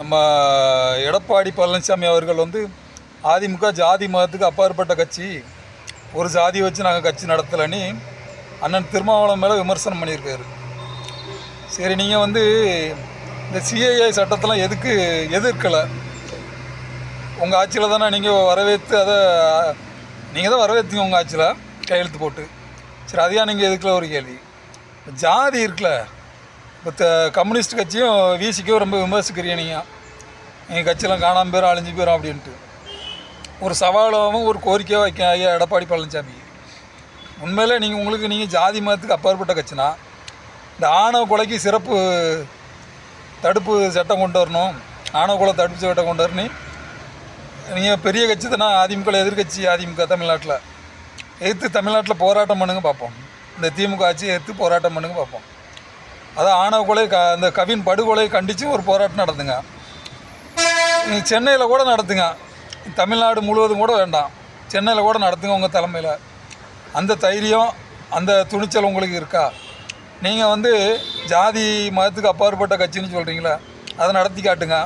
நம்ம எடப்பாடி பழனிசாமி அவர்கள் வந்து அதிமுக ஜாதி மதத்துக்கு அப்பாற்பட்ட கட்சி. ஒரு ஜாதியை வச்சு நாங்கள் கட்சி நடத்தலைன்னு அண்ணன் திருமாவளம் மேலே விமர்சனம் பண்ணியிருக்காரு. சரி நீங்கள் வந்து இந்த சிஏஏ சட்டத்தெல்லாம் எதுக்கு எதிர்க்கலை? உங்கள் ஆட்சியில் தானே நீங்கள் வரவேற்று அதை நீங்கள் தான் வரவேற்றுங்க உங்கள் ஆட்சியில் கையெழுத்து போட்டு. சரி அதையா நீங்கள் எதுக்கல ஒரு கேள்வி? ஜாதி இருக்குல்ல இப்போ கம்யூனிஸ்ட் கட்சியும் விசிக்கும் ரொம்ப விமர்சிக்கிறீங்க நீங்கள் எங்கள் கட்சியெலாம் காணாமல் போயிடும் அழிஞ்சு போயிடும் அப்படின்ட்டு. ஒரு சவாலாகவும் ஒரு கோரிக்கையாக வைக்க ஐயா எடப்பாடி பழனிசாமி உண்மையிலே நீங்கள் உங்களுக்கு நீங்கள் ஜாதி மதத்துக்கு அப்பாற்பட்ட கட்சினா இந்த ஆணவ கொலைக்கு சிறப்பு தடுப்பு சட்டம் கொண்டு வரணும் ஆணவ கொலை தடுப்பு சட்டம் கொண்டு வரணும். நீங்கள் பெரிய கட்சி தானே? அதிமுக எதிர்கட்சி அதிமுக தமிழ்நாட்டில். எதிர்த்து தமிழ்நாட்டில் போராட்டம் பண்ணுங்க பார்ப்போம். இந்த திமுக ஆட்சியை எதிர்த்து போராட்டம் பண்ணுங்க பார்ப்போம். அதான் ஆணவ கொலை க அந்த கவின் படுகொலை கண்டித்து ஒரு போராட்டம் நடத்துங்க நீங்கள் சென்னையில் கூட நடத்துங்க. தமிழ்நாடு முழுவதும் கூட வேண்டாம். சென்னையில் கூட நடத்துங்க உங்கள் தலைமையில். அந்த தைரியம் அந்த துணிச்சல் உங்களுக்கு இருக்கா? நீங்கள் வந்து ஜாதி மதத்துக்கு அப்பாற்பட்ட கட்சின்னு சொல்கிறீங்களே அதை நடத்தி காட்டுங்க.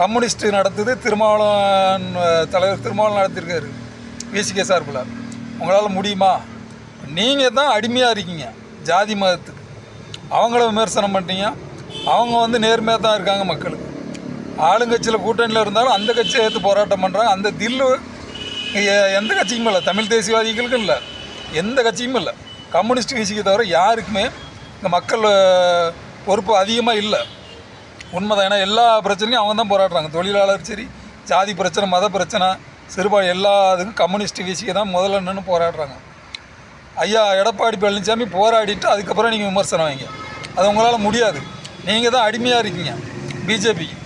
கம்யூனிஸ்ட் நடத்துது திருமாவளவன் தலைவர் திருமாவளவன் நடத்திருக்காரு விசிகே சார்பில். உங்களால் முடியுமா? நீங்கள் தான் அடிமையாக இருக்கீங்க. ஜாதி மதத்துக்கு. அவங்கள விமர்சனம் பண்ணிட்டீங்க அவங்க வந்து நேர்மையாக தான் இருக்காங்க மக்களுக்கு. ஆளுங்கட்சியில் கூட்டணியில் இருந்தாலும் அந்த கட்சியை ஏற்று போராட்டம் பண்ணுறாங்க அந்த தில்லு எந்த கட்சிக்கும் இல்லை. தமிழ் தேசியவாதிகளுக்கும் இல்லை. எந்த கட்சியும் இல்லை. கம்யூனிஸ்ட் வீசிக்க தவிர யாருக்குமே இந்த மக்கள் பொறுப்பு அதிகமாக இல்லை. உண்மைதான். ஏன்னா எல்லா பிரச்சனையும் அவங்க தான் போராடுறாங்க. தொழிலாளர் சரி ஜாதி பிரச்சனை மத பிரச்சனை சிறுபாடு எல்லா இதுக்கும் கம்யூனிஸ்ட் வீசிக்க தான் முதல்ல நின்று போராடுறாங்க. ஐயா எடப்பாடி பழனிசாமி போராடிட்டு அதுக்கப்புறம் நீங்கள் விமர்சனம் வைங்க. அது உங்களால் முடியாது. நீங்கள் தான் அடிமையாக இருக்கீங்க. பிஜேபிக்கு